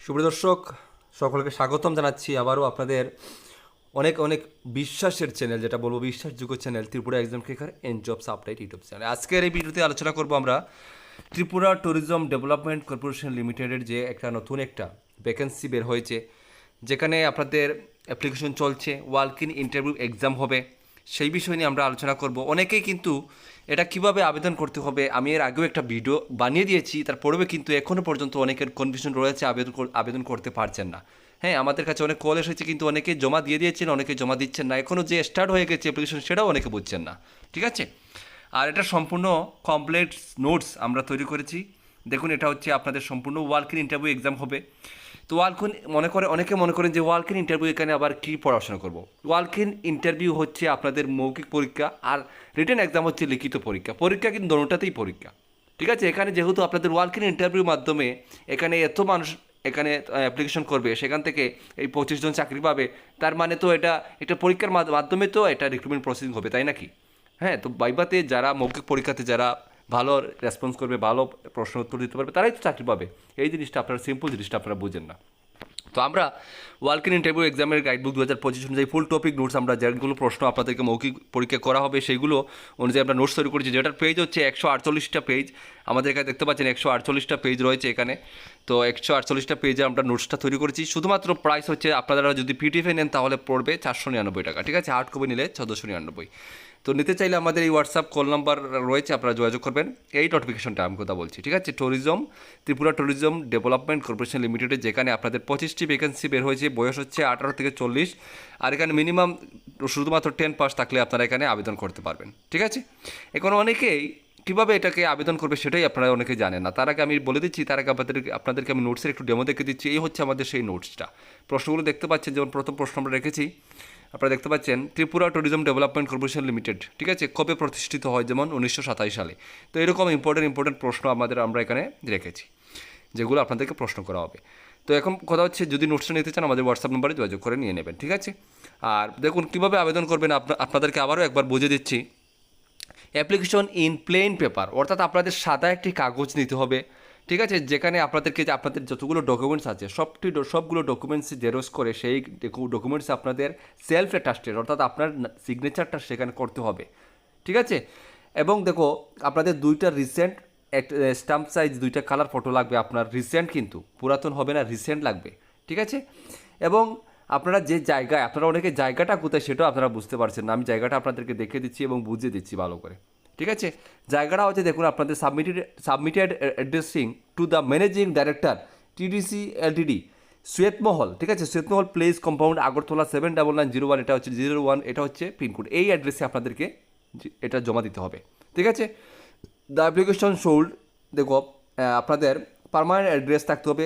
সুপ্রদর্শক সকলকে স্বাগতম জানাচ্ছি আবারও আপনাদের অনেক অনেক বিশ্বাসের চ্যানেল যেটা বলব বিশ্বাসযোগ্য channel Tripura exam clicker n jobs update YouTube channel আজকের এই ভিডিওতে আলোচনা করব আমরা ত্রিপুরা ট্যুরিজম ডেভেলপমেন্ট কর্পোরেশন লিমিটেডের যে একটা নতুন একটা ভ্যাকেন্সি বের হয়েছে, যেখানে আপনাদের অ্যাপ্লিকেশন চলছে ওয়ার্ক ইন ইন্টারভিউ এক্সাম হবে। সেই বিষয় নিয়ে আমরা আলোচনা করব। অনেকেই কিন্তু এটা কীভাবে আবেদন করতে হবে, আমি এর আগেও একটা ভিডিও বানিয়ে দিয়েছি তারপরেও কিন্তু এখনও পর্যন্ত অনেকের কনফিউশন রয়েছে, আবেদন আবেদন করতে পারছেন না। হ্যাঁ আমাদের কাছে অনেক কল এসেছে, কিন্তু অনেকে জমা দিয়ে দিয়েছেন অনেকে জমা দিচ্ছেন না। এখনও যে স্টার্ট হয়ে গেছে অ্যাপ্লিকেশন সেটাও অনেকে বুঝছেন না। ঠিক আছে? আর এটা সম্পূর্ণ কমপ্লিট নোটস আমরা তৈরি করেছি। দেখুন, এটা হচ্ছে আপনাদের সম্পূর্ণ ওয়ার্ক ইন ইন্টারভিউ এক্সাম হবে। তো ওয়ালকিন মনে করে, অনেকে মনে করেন যে ওয়ালকিন ইন্টারভিউ এখানে আবার কী পড়াশোনা করব? ওয়ালকিন ইন্টারভিউ হচ্ছে আপনাদের মৌখিক পরীক্ষা আর রিটার্ন এক্সাম হচ্ছে লিখিত পরীক্ষা। পরীক্ষা কিন্তু দোনোটাতেই পরীক্ষা। ঠিক আছে? এখানে যেহেতু আপনাদের ওয়ালকিন ইন্টারভিউর মাধ্যমে এখানে এত মানুষ এখানে অ্যাপ্লিকেশন করবে, সেখান থেকে এই পঁচিশ জন চাকরি পাবে, তার মানে তো এটা এটা পরীক্ষার মাধ্যমে তো এটা রিক্রুটমেন্ট প্রসেসিং হবে, তাই নাকি? হ্যাঁ তো বাইবাতে যারা মৌখিক পরীক্ষাতে যারা ভালো রেসপন্স করবে, ভালো প্রশ্ন উত্তর দিতে পারবে, তারাই তো চাকরি পাবে। এই জিনিসটা আপনারা সিম্পল জিনিসটা আপনারা বুঝেন না। তো আমরা ওয়ার্কিং ইন্টারভিউ এক্সামের গাইডবুক দু হাজার পঁচিশ অনুযায়ী ফুল টপিক নোটস আমরা যেগুলো প্রশ্ন আপনাদেরকে মৌখিক পরীক্ষা করা হবে সেইগুলো অনুযায়ী আমরা নোটস তৈরি করেছি। যেটার পেজ হচ্ছে একশো আটচল্লিশটা পেজ আমাদের এখানে দেখতে পাচ্ছেন একশো আটচল্লিশটা পেজ রয়েছে এখানে। তো একশো আটচল্লিশটা পেজে আমরা নোটসটা তৈরি করেছি। শুধুমাত্র প্রাইস হচ্ছে আপনারা যদি পিটিএফে নেন তাহলে পড়বে চারশো নিরানব্বই টাকা, ঠিক আছে? হার্ড কপি নিলে চোদ্দোশো নিরানব্বই। তো নিতে চাইলে আমাদের এই হোয়াটসঅ্যাপ কল নাম্বার রয়েছে, আপনারা যোগাযোগ করবেন। এই নোটিফিকেশনটা আমি কথা বলছি, ঠিক আছে? Tourism Tripura tourism development corporation লিমিটেডে যেখানে আপনাদের পঁচিশটি ভ্যাকেন্সি বের হয়েছে, বয়স হচ্ছে আঠারো থেকে চল্লিশ, আর এখানে মিনিমাম শুধুমাত্র টেন পাস থাকলে আপনারা এখানে আবেদন করতে পারবেন, ঠিক আছে? এখন অনেকেই কীভাবে এটাকে আবেদন করবে সেটাই আপনারা অনেকে জানেন না। তার আগে আমি বলে দিচ্ছি, তার আগে আপনাদের, আপনাদেরকে আমি নোটসের একটু ডেমো দেখে দিচ্ছি। এই হচ্ছে আমাদের সেই নোটসটা প্রশ্নগুলো দেখতে পাচ্ছেন, যেমন প্রথম প্রশ্ন আমরা রেখেছি আপনারা দেখতে পাচ্ছেন Tripura tourism development corporation limited ঠিক আছে, কবে প্রতিষ্ঠিত হয় যেমন উনিশশো সাতাশ সালে। তো এরকম ইম্পর্টেন্ট ইম্পর্টেন্ট প্রশ্ন আমাদের আমরা এখানে রেখেছি, যেগুলো আপনাদেরকে প্রশ্ন করা হবে। তো এখন কথা হচ্ছে, যদি নোটসটা নিতে চান, আমাদের হোয়াটসঅ্যাপ নম্বরে যোগাযোগ করে নিয়ে নেবেন, ঠিক আছে? আর দেখুন, কীভাবে আবেদন করবেন, আপনা- আপনাদেরকে আবারও একবার বুঝে দিচ্ছি। অ্যাপ্লিকেশন ইন প্লেন পেপার অর্থাৎ আপনাদের সাদা একটি কাগজ নিতে হবে। ঠিক আছে? যেখানে আপনাদেরকে যে আপনাদের যতগুলো ডকুমেন্টস আছে, সবটি সবগুলো ডকুমেন্টস জেরক্স করে সেই ডকুমেন্টস আপনাদের সেলফ অ্যাটাস্টেড অর্থাৎ আপনার সিগনেচারটা সেখানে করতে হবে। ঠিক আছে? এবং দেখো, আপনাদের দুইটা রিসেন্ট স্টাম্প সাইজ দুইটা কালার ফটো লাগবে আপনার। রিসেন্ট কিন্তু, পুরাতন হবে না রিসেন্ট লাগবে। ঠিক আছে? এবং আপনারা যে জায়গায়, আপনারা অনেকে জায়গাটা কোথায় সেটাও আপনারা বুঝতে পারছেন না। আমি জায়গাটা আপনাদেরকে দেখে দিচ্ছি এবং বুঝিয়ে দিচ্ছি ভালো করে। ঠিক আছে? জায়গাটা হচ্ছে দেখুন, আপনাদের submitted submitted addressing to the managing director TDC LTD Shwetmahal ঠিক আছে? Shwetmahal place compound Agartala seven double nine zero one এটা হচ্ছে জিরো ওয়ান এটা হচ্ছে পিনকোড এই অ্যাড্রেসে আপনাদেরকে এটা জমা দিতে হবে, ঠিক আছে? দ্য অ্যাপ্লিকেশন শোল্ড দেখো আপনাদের পারমানেন্ট অ্যাড্রেস থাকতে হবে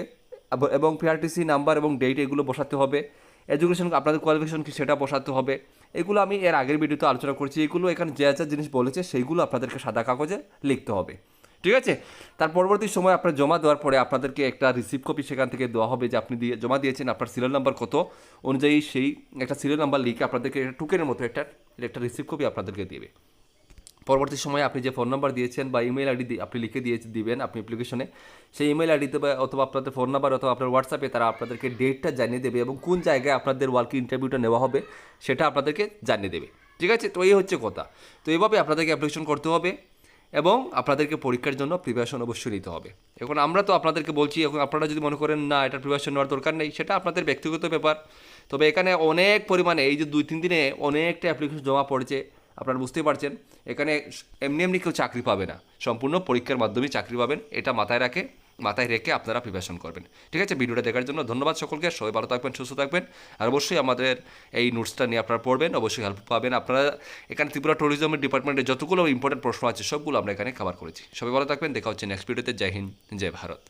এব- পিআরটিসি নাম্বার এবং ডেট এগুলো বসাতে হবে এডুকেশন আপনাদের কোয়ালিফিকেশন কি সেটা বসাতে হবে এগুলো আমি এর আগের ভিডিওতে আলোচনা করছি, এগুলো এখানে যে যা জিনিস বলেছে সেইগুলো আপনাদেরকে সাদা কাগজে লিখতে হবে। ঠিক আছে? তার পরবর্তী সময় আপনার জমা দেওয়ার পরে আপনাদেরকে একটা রিসিভ কপি সেখান থেকে দেওয়া হবে যে আপনি দিয়ে জমা দিয়েছেন, আপনার সিরিয়াল নাম্বার কত? অনুযায়ী সেই একটা সিরিয়াল নাম্বার লিখে আপনাদেরকে একটা টুকেনের মতো একটা একটা রিসিভ কপি আপনাদেরকে দেবে। পরবর্তী সময়ে আপনি যে ফোন নাম্বার দিয়েছেন বা ইমেল আইডি আপনি লিখে দিয়ে দিবেন আপনি অ্যাপ্লিকেশনে সেই ইমেল আইডিতে বা অথবা আপনাদের ফোন নাম্বার অথবা আপনার হোয়াটসঅ্যাপে তারা আপনাদেরকে ডেটটা জানিয়ে দেবে এবং কোন জায়গায় আপনাদের ওয়ার্কিং ইন্টারভিউটা নেওয়া হবে সেটা আপনাদেরকে জানিয়ে দেবে। ঠিক আছে? তো এই হচ্ছে কথা। তো এইভাবে আপনাদেরকে অ্যাপ্লিকেশন করতে হবে এবং আপনাদেরকে পরীক্ষার জন্য প্রিপারেশন অবশ্যই নিতে হবে। এখন আমরা তো আপনাদেরকে বলছি, এখন আপনারা যদি মনে করেন, না, এটা প্রিপারেশন নেওয়ার দরকার নেই, সেটা আপনাদের ব্যক্তিগত ব্যাপার। তবে এখানে অনেক পরিমাণে, এই যে দুই তিন দিনে অনেকটা অ্যাপ্লিকেশন জমা পড়েছে। আপনারা বুঝতেই পারছেন, এখানে এমনি এমনি কেউ চাকরি পাবে না। সম্পূর্ণ পরীক্ষার মাধ্যমেই চাকরি পাবেন, এটা মাথায় রাখে, মাথায় রেখে আপনারা প্রিপারেশন করবেন। ঠিক আছে, ভিডিওটা দেখার জন্য ধন্যবাদ সকলকে, সবাই ভালো থাকবেন, সুস্থ থাকবেন, আর অবশ্যই আমাদের এই নোটসটা নিয়ে আপনারা পড়বেন, অবশ্যই হেল্প পাবেন। আপনারা এখানে ত্রিপুরা ট্যুরিজমের ডিপার্টমেন্টে যতগুলো ইম্পর্টেন্ট প্রশ্ন আছে, সবগুলো আমরা এখানে কভার করেছি। সবাই ভালো থাকবেন, দেখা হচ্ছে নেক্সট ভিডিওতে জয় হিন্দ, জয় ভারত।